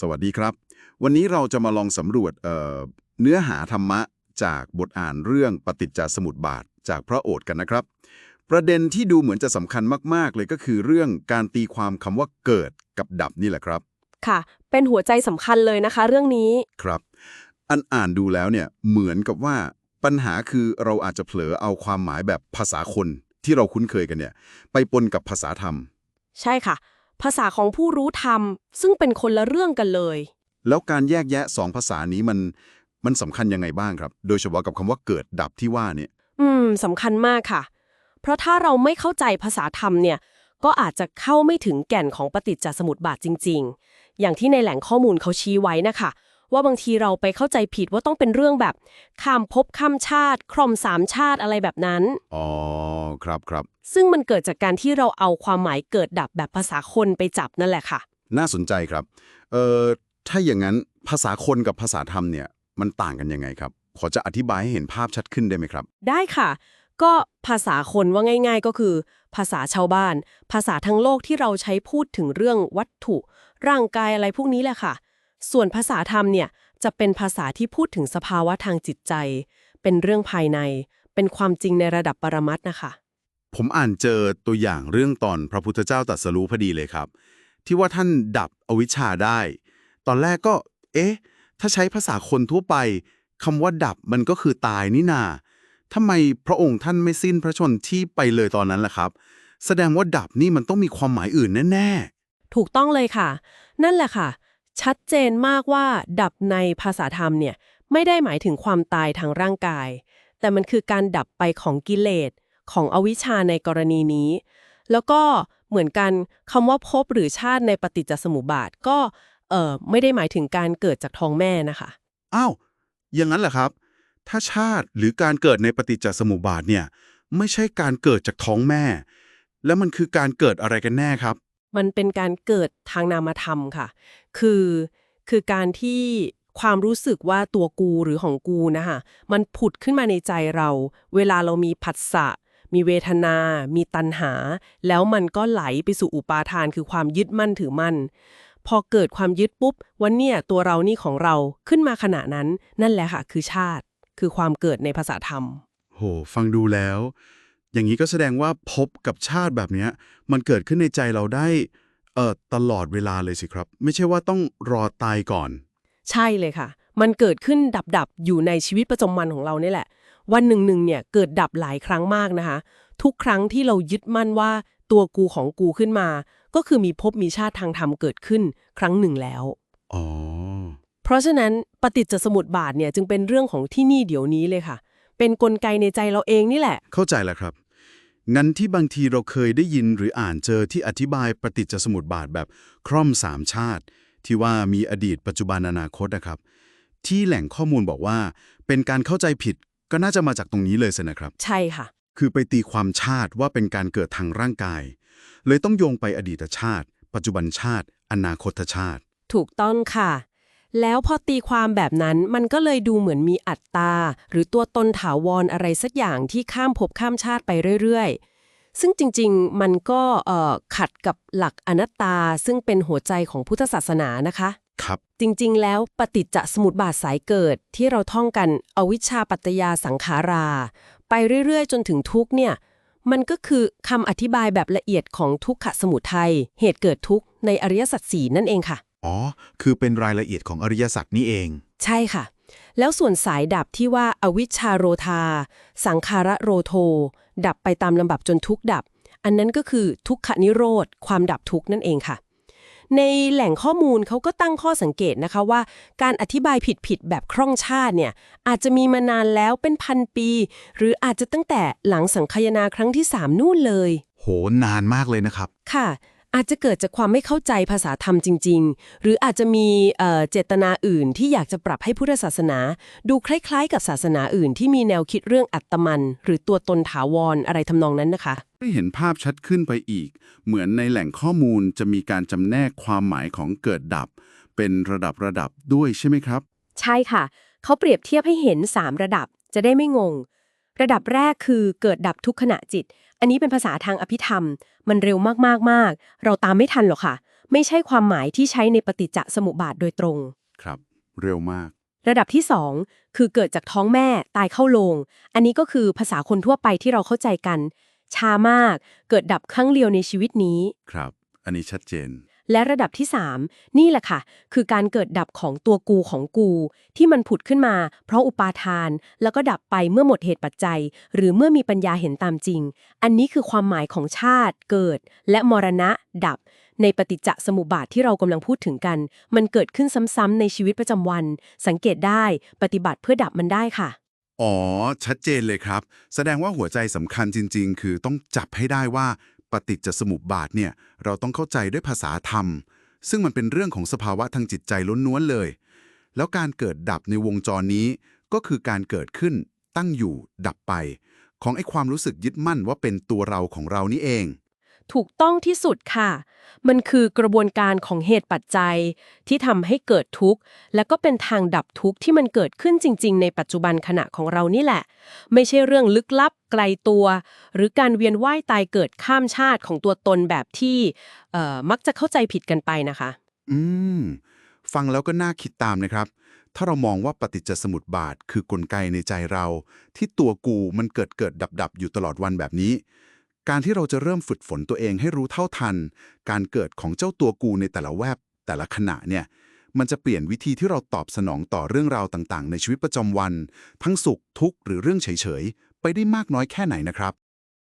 สวัสดีครับ วันนี้เราจะมาลองสำรวจเอ่อเนื้อหาธรรมะจากบทอ่านเรื่องปฏิจจสมุปบาทจากพระโอษฐ์กันนะครับ ประเด็นที่ดูเหมือนจะสำคัญมาก ๆ เลยก็คือเรื่องการตีความคำว่าเกิดกับดับนี่แหละครับ ค่ะ เป็นหัวใจสำคัญเลยนะคะ เรื่องนี้ครับ อันอ่านดูแล้วเนี่ยเหมือนกับว่าปัญหาคือเราอาจจะเผลอเอาความหมายแบบภาษาคนที่เราคุ้นเคยกันเนี่ย ไปปนกับภาษาธรรม ใช่ค่ะ ภาษาของผู้รู้ธรรม ซึ่งเป็นคนละเรื่องกันเลย แล้วการแยกแยะสองภาษานี้มันมันสำคัญยังไงบ้างครับ โดยเฉพาะกับคำว่าเกิดดับที่ว่าเนี่ย อืมสำคัญมากค่ะ เพราะถ้าเราไม่เข้าใจภาษาธรรมเนี่ย ก็อาจจะเข้าไม่ถึงแก่นของปฏิจจสมุปบาทจริง ๆ อย่างที่ในแหล่งข้อมูลเขาชี้ไว้นะคะ ว่าบางทีเราไปเข้าใจผิดว่าต้องเป็นเรื่องแบบข้ามภพข้ามชาติครอมสามชาติอะไรแบบนั้น อ๋อ ครับครับ ซึ่งมันเกิดจากการที่เราเอาความหมายเกิดดับแบบภาษาคนไปจับนั่นแหละค่ะ น่าสนใจครับ เอ่อ ถ้าอย่างนั้นภาษาคนกับภาษาธรรมเนี่ย มันต่างกันยังไงครับ ขอจะอธิบายให้เห็นภาพชัดขึ้นได้ไหมครับ ได้ค่ะ ก็ภาษาคนว่าง่าย ๆ ก็คือ ภาษาชาวบ้าน ภาษาทั้งโลกที่เราใช้พูดถึงเรื่องวัตถุ ร่างกายอะไรพวกนี้แหละค่ะ ส่วนภาษาธรรมเนี่ยจะเป็นภาษาที่พูดถึงสภาวะทางจิตใจ เป็นเรื่องภายใน เป็นความจริงในระดับปรมัตถ์นะคะ ผมอ่านเจอตัวอย่างเรื่องตอนพระพุทธเจ้าตรัสรู้พอดีเลยครับ ที่ว่าท่านดับอวิชชาได้ ตอนแรกก็ เอ๊ะ ถ้าใช้ภาษาคนทั่วไปคำว่าดับมันก็คือตายนี่นาทำไมพระองค์ท่านไม่สิ้นพระชนที่ไปเลยตอนนั้นล่ะครับ แสดงว่าดับนี่มันต้องมีความหมายอื่นแน่ถูกต้องเลยค่ะ นั่นแหละค่ะ ชัดเจนมากว่า ดับในภาษาธรรมเนี่ยไม่ได้หมายถึงความตายทางร่างกาย แต่มันคือการดับไปของกิเลสของอวิชชาในกรณีนี้ แล้วก็เหมือนกันคำว่าภพหรือชาติในปฏิจจสมุปบาทก็เอ่อไม่ได้หมายถึงการเกิดจากท้องแม่นะคะๆอ้าวอย่างนั้นเหรอครับ ถ้าชาติหรือการเกิดในปฏิจจสมุปบาทเนี่ยไม่ใช่การเกิดจากท้องแม่ แล้วมันคือการเกิดอะไรกันแน่ครับ มันเป็นการเกิดทางนามธรรมค่ะ คือ คือการที่ความรู้สึกว่าตัวกูหรือของกูนะคะมันผุดขึ้นมาในใจเรา เวลาเรามีผัสสะ มีเวทนา มีตัณหา แล้วมันก็ไหลไปสู่อุปาทานคือความยึดมั่นถือมั่น พอเกิดความยึดปุ๊บวันเนี่ยตัวเรานี่ของเราขึ้นมาขณะนั้น นั่นแหละค่ะคือชาติ คือความเกิดในภาษาธรรม โห ฟังดูแล้ว อย่างนี้ก็แสดงว่าพบกับชาติแบบเนี้ยมันเกิดขึ้นในใจเราได้ เอ่อตลอดเวลาเลยสิครับ ไม่ใช่ว่าต้องรอตายก่อน ใช่เลยค่ะ มันเกิดขึ้นดับๆ อยู่ในชีวิตประจำวันของเรานี่แหละ วันหนึ่งหนึ่งเนี่ยเกิดดับหลายครั้งมากนะคะ ทุกครั้งที่เรายึดมั่นว่าตัวกูของกูขึ้นมา ก็คือมีภพมีชาติทางธรรมเกิดขึ้นครั้งหนึ่งแล้ว อ๋อ เพราะฉะนั้นปฏิจจสมุปบาทเนี่ยจึงเป็นเรื่องของที่นี่เดี๋ยวนี้เลยค่ะ เป็นกลไกในใจเราเองนี่แหละ เข้าใจแล้วครับ งั้นที่บางทีเราเคยได้ยินหรืออ่านเจอที่อธิบายปฏิจจสมุปบาทแบบคร่อมสามชาติ ที่ว่ามีอดีตปัจจุบันอนาคตนะครับ ที่แหล่งข้อมูลบอกว่า เป็นการเข้าใจผิดก็น่าจะมาจากตรงนี้เลยสินะครับ ใช่ค่ะ คือไปตีความชาติว่าเป็นการเกิดทางร่างกาย เลยต้องโยงไปอดีตชาติ ปัจจุบันชาติ อนาคตชาติ ถูกต้องค่ะ แล้วพอตีความแบบนั้นมันก็เลยดูเหมือนมีอัตตา หรือตัวตนถาวรอะไรสักอย่างที่ข้ามภพข้ามชาติไปเรื่อยๆ ซึ่งจริงๆ มันก็เอ่อขัดกับหลักอนัตตา ซึ่งเป็นหัวใจของพุทธศาสนานะคะ ครับ จริงๆ แล้วปฏิจจสมุปบาทสายเกิดที่เราท่องกันอวิชชาปัตตยาสังขารา ไปเรื่อยๆ จนถึงทุกข์เนี่ยมันก็คือคำอธิบายแบบละเอียดของทุกขสมุทัยเหตุเกิดทุกข์ในอริยสัจสี่นั่นเองค่ะ อ๋อ คือเป็นรายละเอียดของอริยสัจนี่เอง ใช่ค่ะ แล้วส่วนสายดับที่ว่าอวิชชาโรธา สังขาระโรโท ดับไปตามลำดับจนทุกข์ดับ อันนั้นก็คือทุกขนิโรธ ความดับทุกข์นั่นเองค่ะ ในแหล่งข้อมูลเขาก็ตั้งข้อสังเกตนะคะว่า การอธิบายผิดๆแบบคล่องชาติเนี่ยอาจจะมีมานานแล้วเป็นพันปี หรืออาจจะตั้งแต่หลังสังคายนาครั้งที่3นู่นเลย โหนานมากเลยนะครับ ค่ะ อาจจะเกิดจากความไม่เข้าใจภาษาธรรมจริง ๆ หรืออาจจะมีเอ่อเจตนาอื่นที่อยากจะปรับให้พุทธศาสนา ดูคล้ายๆ กับศาสนาอื่น ที่มีแนวคิดเรื่องอัตมัน หรือตัวตนถาวรอะไรทำนองนั้นนะคะได้เห็นภาพชัดขึ้นไปอีก เหมือนในแหล่งข้อมูลจะมีการจำแนกความหมายของเกิดดับ เป็นระดับระดับด้วยใช่ไหมครับ ใช่ค่ะ เขาเปรียบเทียบให้เห็น 3 ระดับจะได้ไม่งง ระดับแรกคือเกิดดับทุกขณะจิต อันนี้เป็นภาษาทางอภิธรรม มันเร็วมากๆมากเราตามไม่ทันหรอกค่ะ ไม่ใช่ความหมายที่ใช้ในปฏิจจสมุปบาทโดยตรง ครับ เร็วมาก ระดับที่ 2 คือเกิดจากท้องแม่ตายเข้าโลง อันนี้ก็คือภาษาคนทั่วไปที่เราเข้าใจกันช้ามาก เกิดดับครั้งเดียวในชีวิตนี้ ครับ อันนี้ชัดเจน และระดับที่ 3 นี่แหละค่ะ คือการเกิดดับของตัวกูของกู ที่มันผุดขึ้นมา เพราะอุปาทาน แล้วก็ดับไปเมื่อหมดเหตุปัจจัย หรือเมื่อมีปัญญาเห็นตามจริง อันนี้คือความหมายของชาติ เกิด และมรณะ ดับ ในปฏิจจสมุปบาทที่เรากำลังพูดถึงกัน มันเกิดขึ้นซ้ำๆในชีวิตประจำวัน สังเกตได้ปฏิบัติเพื่อดับมันได้ค่ะอ๋อ ชัดเจนเลยครับ แสดงว่าหัวใจสำคัญจริง ๆ คือต้องจับให้ได้ว่า ปฏิจจสมุปบาทเนี่ยเราต้องเข้าใจด้วยภาษาธรรม ซึ่งมันเป็นเรื่องของสภาวะทางจิตใจล้วนๆเลย แล้วการเกิดดับในวงจรนี้ ก็คือการเกิดขึ้น ตั้งอยู่ ดับไป ของไอ้ความรู้สึกยึดมั่นว่าเป็นตัวเราของเรานี่เอง ถูกต้องที่สุดค่ะ มันคือกระบวนการของเหตุปัจจัย ที่ทำให้เกิดทุกข์ และก็เป็นทางดับทุกข์ที่มันเกิดขึ้นจริง ๆ ในปัจจุบันขณะของเรานี่แหละ ไม่ใช่เรื่องลึกลับไกลตัว หรือการเวียนว่ายตายเกิดข้ามชาติของตัวตนแบบที่เอ่อมักจะเข้าใจผิดกันไปนะคะ อืม ฟังแล้วก็น่าคิดตามนะครับถ้าเรามองว่าปฏิจจสมุปบาทคือกลไกในใจเรา ที่ตัวกูมันเกิดเกิดดับดับอยู่ตลอดวันแบบนี้ การที่เราจะเริ่มฝึกฝนตัวเองให้รู้เท่าทัน การเกิดของเจ้าตัวกูในแต่ละแวบ แต่ละขณะเนี่ยมันจะเปลี่ยนวิธีที่เราตอบสนองต่อเรื่องราวต่างๆ ในชีวิตประจำวัน ทั้งสุขทุกข์หรือเรื่องเฉยๆ ไปได้มากน้อยแค่ไหนนะครับ